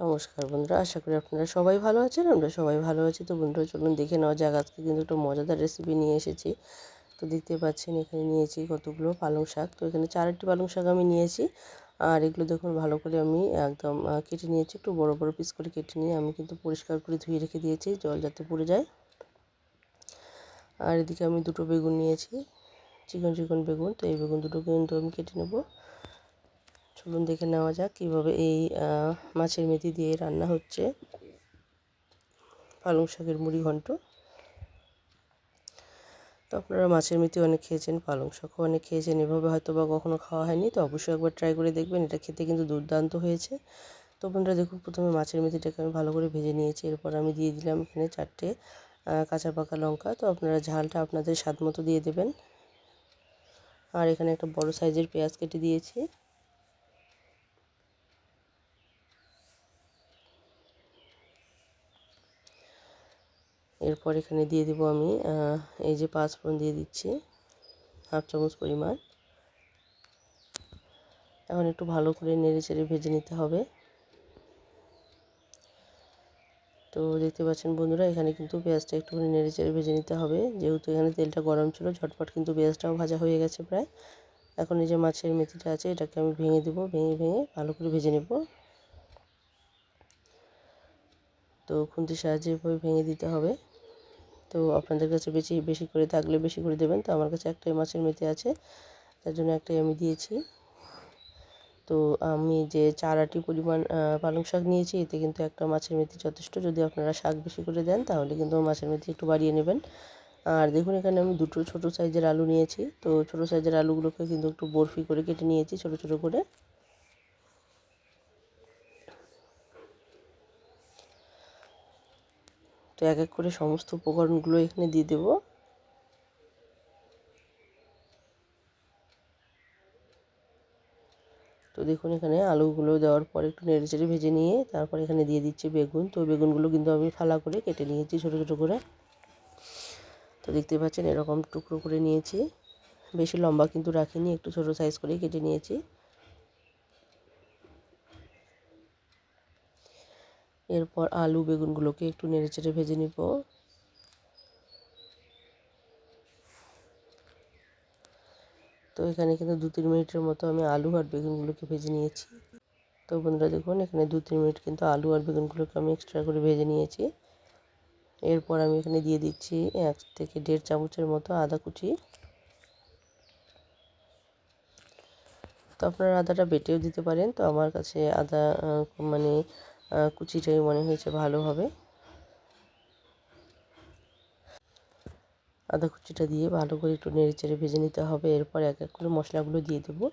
নমস্কার বন্ধুরা, আশা করি আপনারা সবাই ভালো আছেন, আমরা সবাই ভালো আছি। তো বন্ধুরা, চলুন দেখে নেওয়া যাক, আজকে কিন্তু একটা মজাদার রেসিপি নিয়ে এসেছি। তো দেখতে পাচ্ছেন, এখানে নিয়েছি কতগুলো পালং শাক। তো এখানে চারটি পালং শাক আমি নিয়েছি। আর এগুলো দেখুন, ভালো করে আমি একদম কেটে নিয়েছি, একটু বড় বড় পিস করে কেটে নিয়ে আমি কিন্তু পরিষ্কার করে ধুয়ে রেখে দিয়েছি, জল যাতে পড়ে যায়। আর এদিকে আমি দুটো বেগুন নিয়েছি, চিকন চিকন বেগুন। তো এই বেগুন দুটো কিন্তু আমি কেটে নেব। চলুন দেখে নেওয়া যাক কীভাবে এই মাছের মেথি দিয়ে রান্না হচ্ছে। পালং শাকের মুড়ি ঘন্ট। তো আপনারা মাছের মেথি অনেক খেয়েছেন, পালং শাকও অনেক খেয়েছেন, এভাবে হয়তো বা কখনও খাওয়া হয়নি, তো অবশ্যই একবার ট্রাই করে দেখবেন, এটা খেতে কিন্তু দুর্দান্ত হয়েছে। তো আপনারা দেখুন, প্রথমে মাছের মেথিটাকে আমি ভালো করে ভেজে নিয়েছি, এরপর আমি দিয়ে দিলাম এখানে চারটে কাঁচা পাকা লঙ্কা। তো আপনারা ঝালটা আপনাদের স্বাদ মতো দিয়ে দেবেন। আর এখানে একটা বড় সাইজের পেঁয়াজ কেটে দিয়েছি। এরপর এখানে দিয়ে দেবো আমি এই যে পাঁচফোড়ন দিয়ে দিচ্ছি, হাফ চামচ পরিমাণ। এখন একটু ভালো করে নেড়ে চেড়ে ভেজে নিতে হবে। তো দেখতে পাচ্ছেন বন্ধুরা, এখানে কিন্তু পেঁয়াজটা একটুখানি নেড়ে চেড়ে ভেজে নিতে হবে। যেহেতু এখানে তেলটা গরম ছিল, ঝটপট কিন্তু পেঁয়াজটাও ভাজা হয়ে গেছে প্রায়। এখন এই যে মাছের মেথিটা আছে, এটাকে আমি ভেঙে দেবো, ভেঙে ভেঙে ভালো করে ভেজে নেব। তো খুন্তির সাহায্যে এভাবে ভেঙে দিতে হবে। তো আপনাদের কাছে বেশি বেশি করে থাকলে বেশি করে দেবেন। তো আমার কাছে একটাই মাছের মেথি আছে, তার জন্য একটাই আমি দিয়েছি। তো আমি যে চার আটি পরিমাণ পালং শাক নিয়েছি, এতে কিন্তু একটা মাছের মেথি যথেষ্ট। যদি আপনারা শাক বেশি করে দেন, তাহলে কিন্তু মাছের মেথি একটু বাড়িয়ে নেবেন। আর দেখুন, এখানে আমি দুটো ছোট সাইজের আলু নিয়েছি। তো ছোট সাইজের আলুগুলোকে কিন্তু একটু বরফি করে কেটে নিয়েছি, ছোট ছোট করে। তো এক এক করে সমস্ত উপকরণগুলো এখানে দিয়ে দেব। তো দেখুন এখানে আলুগুলো দেওয়ার পর একটু নেড়ে চেড়ে ভেজে নিয়ে তারপর এখানে দিয়ে দিচ্ছি বেগুন। তো বেগুনগুলো কিন্তু আমি ফালা করে কেটে নিয়েছি ছোটো ছোটো করে। তো দেখতে পাচ্ছেন এরকম টুকরো করে নিয়েছি। বেশি লম্বা কিন্তু রাখিনি, একটু ছোটো সাইজ করেই কেটে নিয়েছি। এরপর আলু বেগুনগুলোকে একটু নেড়েচেড়ে ভেজে নিব। তো এখানে কিন্তু দু তিন মিনিটের মতো আমি আলু আর বেগুনগুলোকে ভেজে নিয়েছি। তো বন্ধুরা দেখুন, এখানে দু তিন মিনিট কিন্তু আলু আর বেগুনগুলোকে আমি এক্সট্রা করে ভেজে নিয়েছি। এরপর আমি এখানে দিয়ে দিচ্ছি এক থেকে দেড় চামচের মতো আদা কুচি। তো আপনারা আদাটা বেটেও দিতে পারেন। তো আমার কাছে আদা মানে কুচিটাই মনে হয়েছে ভালো হবে। আদা কুচিটা দিয়ে ভালো করে একটু নেড়ে চেড়ে ভেজে নিতে হবে। এরপর এক এক করে মশলাগুলো দিয়ে দেবো।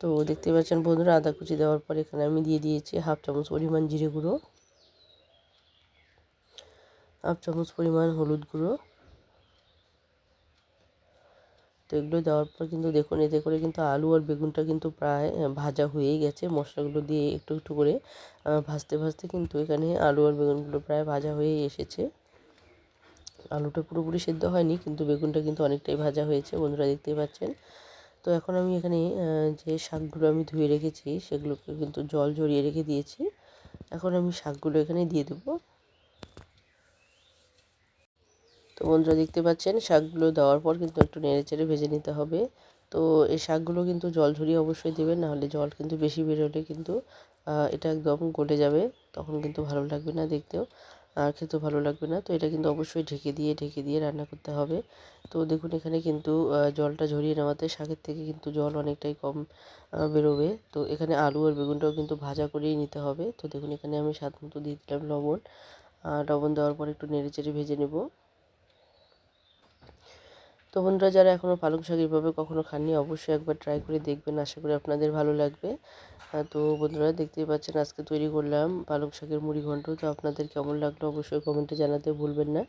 তো দেখতে পাচ্ছেন বন্ধুরা, আদা কুচি দেওয়ার পর এখানে আমি দিয়ে দিয়েছি হাফ চামচ পরিমাণ জিরে গুঁড়ো, হাফ চামচ পরিমাণ হলুদ গুঁড়ো তো এগুলো দেওয়ার পর কিন্তু দেখুন, এতে করে কিন্তু আলু আর বেগুনটা কিন্তু প্রায় ভাজা হয়েই গেছে। মশলাগুলো দিয়ে একটু একটু করে ভাজতে ভাজতে কিন্তু এখানে আলু আর বেগুনগুলো প্রায় ভাজা হয়েই এসেছে। আলুটা পুরোপুরি সেদ্ধ হয়নি, কিন্তু বেগুনটা কিন্তু অনেকটাই ভাজা হয়েছে, বন্ধুরা দেখতেই পাচ্ছেন। তো এখন আমি এখানে যে শাকগুলো আমি ধুয়ে রেখেছি, সেগুলোকে কিন্তু জল ঝরিয়ে রেখে দিয়েছি। এখন আমি শাকগুলো এখানে দিয়ে দেবো। তো বন্ধুরা দেখতে পাচ্ছেন, শাকগুলো দেওয়ার পর কিন্তু একটু নেড়ে চেড়ে ভেজে নিতে হবে। তো এই শাকগুলো কিন্তু জল ঝরিয়ে অবশ্যই দেবেন, নাহলে জল কিন্তু বেশি বেরোলে কিন্তু এটা একদম গলে যাবে, তখন কিন্তু ভালো লাগবে না দেখতেও, আর খেতেও ভালো লাগবে না। তো এটা কিন্তু অবশ্যই ঢেকে দিয়ে ঢেকে দিয়ে রান্না করতে হবে। তো দেখুন এখানে কিন্তু জলটা ঝরিয়ে নেওয়াতে শাকের থেকে কিন্তু জল অনেকটাই কম বেরোবে। তো এখানে আলু আর বেগুনটাও কিন্তু ভাজা করেই নিতে হবে। তো দেখুন এখানে আমি স্বাদ মতো দিয়ে দিলাম লবণ, আর লবণ দেওয়ার পর একটু নেড়ে চেড়ে ভেজে নেব। তো বন্ধুরা, যারা এখনও পালং শাক এইভাবে কখনও খাননি, অবশ্যই একবার ট্রাই করে দেখবেন। আশা করি আপনাদের ভালো লাগবে। তো বন্ধুরা, দেখতেই পাচ্ছেন আজকে তৈরি করলাম পালং শাকের মুড়ি ঘন্ট। তো আপনাদের কেমন লাগল অবশ্যই কমেন্টে জানাতে ভুলবেন না।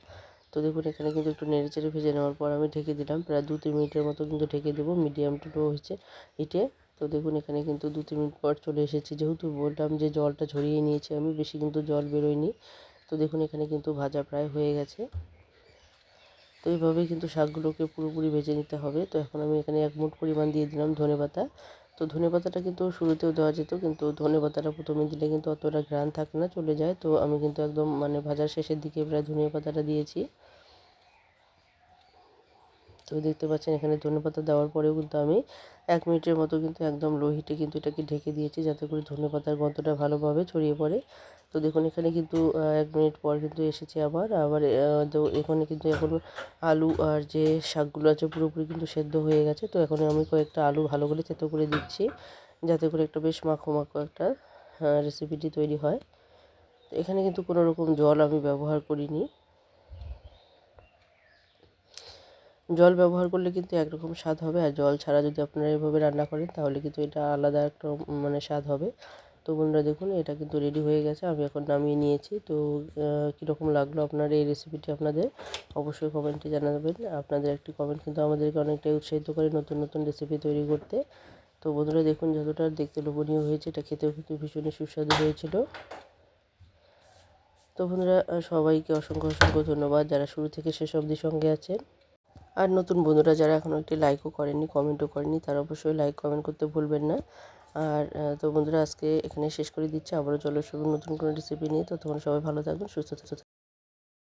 তো দেখুন, এখানে কিন্তু একটু নেড়ে চেড়ে ভেজে নেওয়ার পর আমি ঢেকে দিলাম। প্রায় দু তিন মিনিটের মতো কিন্তু ঢেকে দেবো মিডিয়াম টু লো হয়েছে হিটে তো দেখুন, এখানে কিন্তু দু তিন মিনিট পর চলে এসেছি। যেহেতু বললাম যে জলটা ঝরিয়ে নিয়েছি আমি, বেশি কিন্তু জল বেরোয়নি। তো দেখুন, এখানে কিন্তু ভাজা প্রায় হয়ে গেছে। তো এইভাবেই কিন্তু শাকগুলোকে পুরোপুরি ভেজে নিতে হবে। তো এখন আমি এখানে এক মুঠ পরিমাণ দিয়ে দিলাম ধনে পাতা। তো ধনে পাতাটা কিন্তু শুরুতেও দেওয়া যেত, কিন্তু ধনে পাতাটা প্রথমে দিলে কিন্তু অতটা ঘ্রাণ থাকে না চলে যায়। তো আমি কিন্তু একদম মানে ভাজার শেষের দিকে প্রায় ধনে পাতাটা দিয়েছি। তো দেখতে পাচ্ছেন এখানে ধনেপাতা দেওয়ার পরেও কিন্তু আমি এক মিনিটের মতো কিন্তু একদম লো হিটে কিন্তু এটাকে ঢেকে দিয়েছি যাতে করে ধনেপাতার গন্ধটা ভালোভাবে ছড়িয়ে পড়ে। তো দেখুন এখানে কিন্তু এক মিনিট পর কিন্তু এসেছে আবার। আবার তো এখানে কিন্তু এখন আলু আর যে শাকগুলো আছে পুরোপুরি কিন্তু সেদ্ধ হয়ে গেছে। তো এখন আমি কয়েকটা আলু ভালো করে থেতো করে দিচ্ছি যাতে করে একটা বেশ মাখো মাখো একটা রেসিপিটি তৈরি হয়। এখানে কিন্তু কোনো রকম জল আমি ব্যবহার করিনি। জল ব্যবহার করলে কিন্তু একরকম স্বাদ হবে আর জল ছাড়া যদি আপনারা এভাবে রান্না করেন, তাহলে কিন্তু এটা আলাদা একটা মানে স্বাদ হবে। তো বন্ধুরা দেখুন, এটা কিন্তু রেডি হয়ে গেছে, আমি এখন নামিয়ে নিয়েছি। তো কীরকম লাগল আপনার এই রেসিপিটি আপনাদের? অবশ্যই কমেন্টে জানাবেন। আপনাদের একটি কমেন্ট কিন্তু আমাদেরকে অনেকটাই উৎসাহিত করে নতুন নতুন রেসিপি তৈরি করতে। তো বন্ধুরা দেখুন, যতটা দেখতে লোভনীয় হয়েছে, এটা খেতেও কিন্তু ভীষণই সুস্বাদু হয়েছিল। তো বন্ধুরা সবাইকে অসংখ্য অসংখ্য ধন্যবাদ। যারা শুরু থেকে শেষ অবধি সঙ্গে আছেন আর নতুন বন্ধুরা যারা এখনও একটি লাইকও করেনি কমেন্টও করেনি তারা অবশ্যই লাইক কমেন্ট করতে ভুলবেন না। আর তো বন্ধুরা আজকে এখানে শেষ করে দিচ্ছি। আবারও চলো শুধু নতুন কোনো রেসিপি নিয়ে। তো তখন সবাই ভালো থাকবেন, সুস্থ থাকবেন।